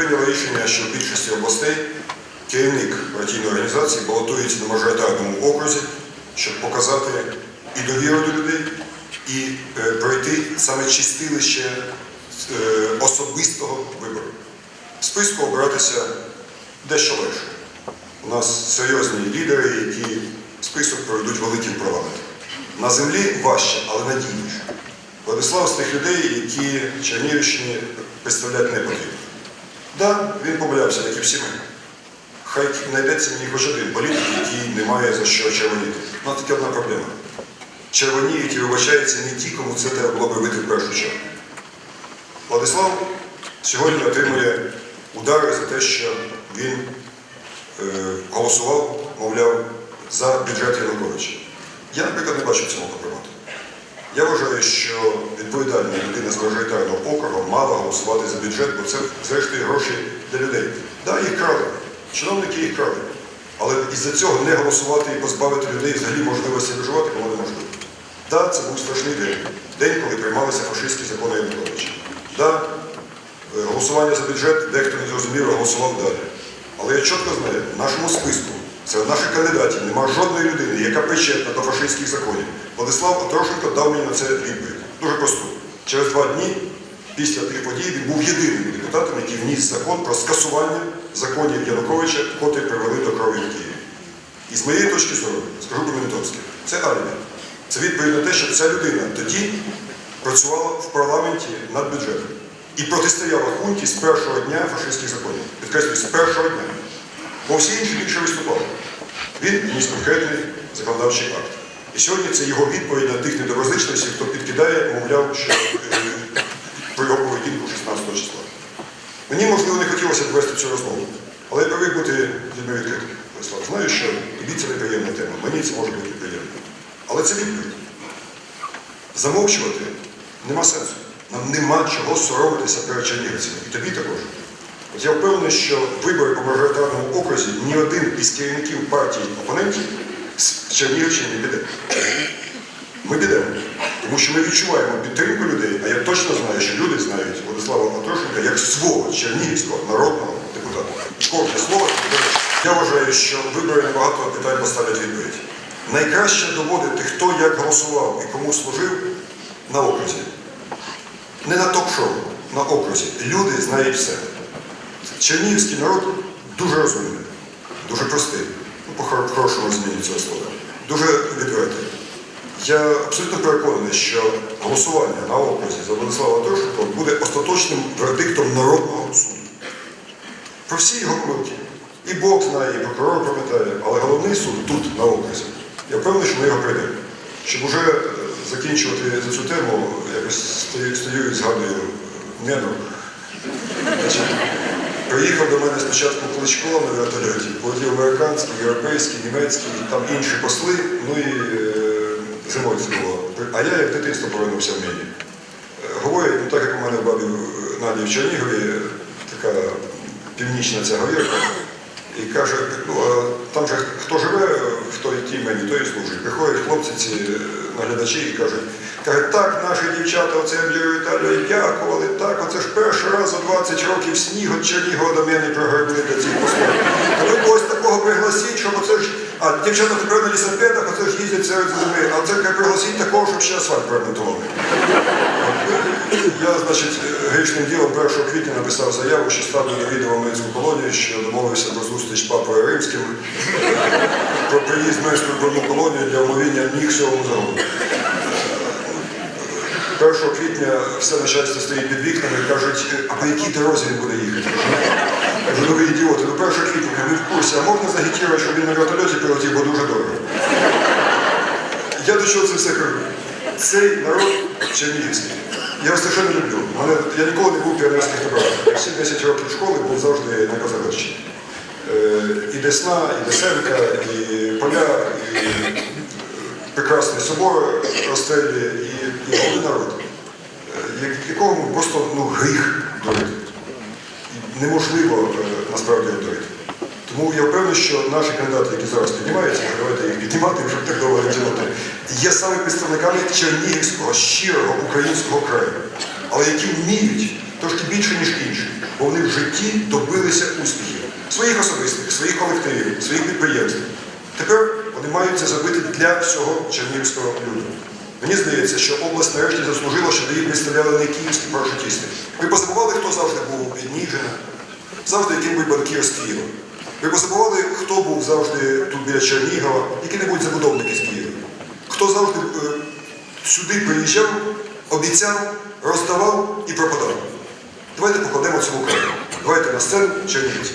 прийняло рішення, що в більшості областей керівник партійної організації балотується на мажоритарному окрузі, щоб показати і довіру до людей, і е, пройти саме чистилище е, особистого вибору. В списку обиратися дещо легше. У нас серйозні лідери, які список проведуть великим парламентом. На землі важче, але надійніше. Владислав з тих людей, які Чернігівщині представляти не потрібно. Так, він помилявся, як і всі ми. Хай знайдеться мені хоч один політик, який не має за що червоніти. Ну, тільки одна проблема. Червоніють і вибачаються не ті, кому це треба було би робити в першу чергу. Владислав сьогодні отримує удари за те, що він е, голосував, мовляв, за бюджет Януковича. Я, наприклад, не бачу в цьому компромату. Я вважаю, що відповідальна людина з мажоритарного округу мала голосувати за бюджет, бо це, зрештою, гроші для людей. Да, їх крали. Чиновники їх крали. Але із-за цього не голосувати і позбавити людей взагалі можливості виживати було неможливо. Так, да, це був страшний день. День, коли приймалися фашистські закони Януковича. Да, е, голосування за бюджет дехто не зрозумів, голосував далі. Але я чітко знаю, в нашому списку серед наших кандидатів немає жодної людини, яка причетна до фашистських законів. Владислав Атрошенко дав мені на це відповідь. Дуже просто. Через два дні після тих подій він був єдиним депутатом, який вніс закон про скасування законів Януковича, котрі привели до крові в Києві. І з моєї точки зору, скажу по-мінітовськи, це алібі. Це відповідь на те, що ця людина тоді працювала в парламенті над бюджетом і протистояла хунті з першого дня фашистських законів. Підкреслюю, з першого дня. Бо всі інші більше виступали. Він вніс конкретний законодавчий акт. І сьогодні це його відповідь на тих недоброзичливців, хто підкидає, мовляв, що е, про його поведінку 16 числа. Мені, можливо, не хотілося б вести цю розмову, але я привик бути людьми відкритим. Владислав, знаю, що тобі це неприємна тема, мені це може бути приємно. Але це відповідь. Замовчувати нема сенсу. Нам нема чого соромитися перед чернігівцями. І тобі також. Я впевнений, що вибори по мажоритарному окрузі ні один із керівників партії опонентів з Чернігівщини не піде. Ми підемо. Тому що ми відчуваємо підтримку людей, а я точно знаю, що люди знають Владислава Атрошенка як свого чернігівського народного депутата. Кожне слово. Я вважаю, що вибори на багато питань поставлять відповідь. Найкраще доводити, хто як голосував і кому служив на окрузі. Не на ток-шоу, на окрузі. Люди знають все. Чернігівський народ дуже розумний, дуже простий, ну, по хор- хорошому зміні цього слова, дуже відвертий. Я абсолютно переконаний, що голосування на окрузі за Владислава Трошенко буде остаточним вердиктом народного суду. Про всі його помилки. І Бог знає, і прокурор пам'ятає, але головний суд тут, на окрузі. Я впевнений, що ми його прийдемо. Щоб уже е, закінчувати за цю тему, якось стою, і згадую Нену. Приїхав до мене спочатку Кличко на вертольоті, потім американський, європейський, німецький, там інші посли, ну і е, зимою це було. А я як дитинство повернувся в Міні. Е, Говорять, ну так як у мене в бабі Наді в Чернігові, така північна ця говірка, і каже, ну, там же хто живе в той тій мені, той і служить. Приходять хлопці ці наглядачі і кажуть, кажуть, так, наші дівчата оце Віталію дякували, так, оце ж перший раз за 20 років сніг от Чернігова до мене прогребли до цих послів. Та ви когось такого пригласіть, щоб оце ж, а дівчата тепер на лісопедах, оце ж їздять серед зими, а це пригласіть такого, щоб ще асфальт перемонтували. Я, значить, грішним ділом 1 квітня написав заяву, що ставлю на відео Минську колонію, що домовився про зустріч з папою римським про приїзд в Минську брудну колонію для омовіння ніг всьому загону. 1 квітня все начальство стоїть під вікнами і кажуть, а по якій дорозі він буде їхати? Кажу, ну ви ідіоти, ну 1 квітня, ви в курсі, а можна загітірувати, щоб він на вертольоті прилетів, бо дуже дорого. Я до чого це все кажу? Цей народ чернігівський. Я його страшенно люблю. Мене, я ніколи не був піонерських таборах. Всі 10 років школи був завжди на Казахщині. І Десна, і Десенка, і поля, і прекрасний собор розстрілює, і, і голий народ, е, якому просто ну, гріх дурити. І неможливо е, насправді дурити. Тому я впевнений, що наші кандидати, які зараз піднімаються, давайте їх піднімати, щоб так довго не тягнути, є саме представниками Чернігівського, щирого українського краю, але які вміють трошки більше, ніж інші, бо вони в житті добилися успіхів своїх особистих, своїх колективів, своїх підприємств. Тепер вони мають це зробити для всього чернігівського люду. Мені здається, що область нарешті заслужила, щоб її представляли не київські парашутісти. Ви позабували, хто завжди був від Ніжина, завжди який-небудь банкір з Києва. Ви позабували, хто був завжди тут біля Чернігова, які-небудь забудовники з Києва. Хто завжди е, сюди приїжджав, обіцяв, роздавав і пропадав. Давайте покладемо цьому краю. Давайте на сцену Чернігівці.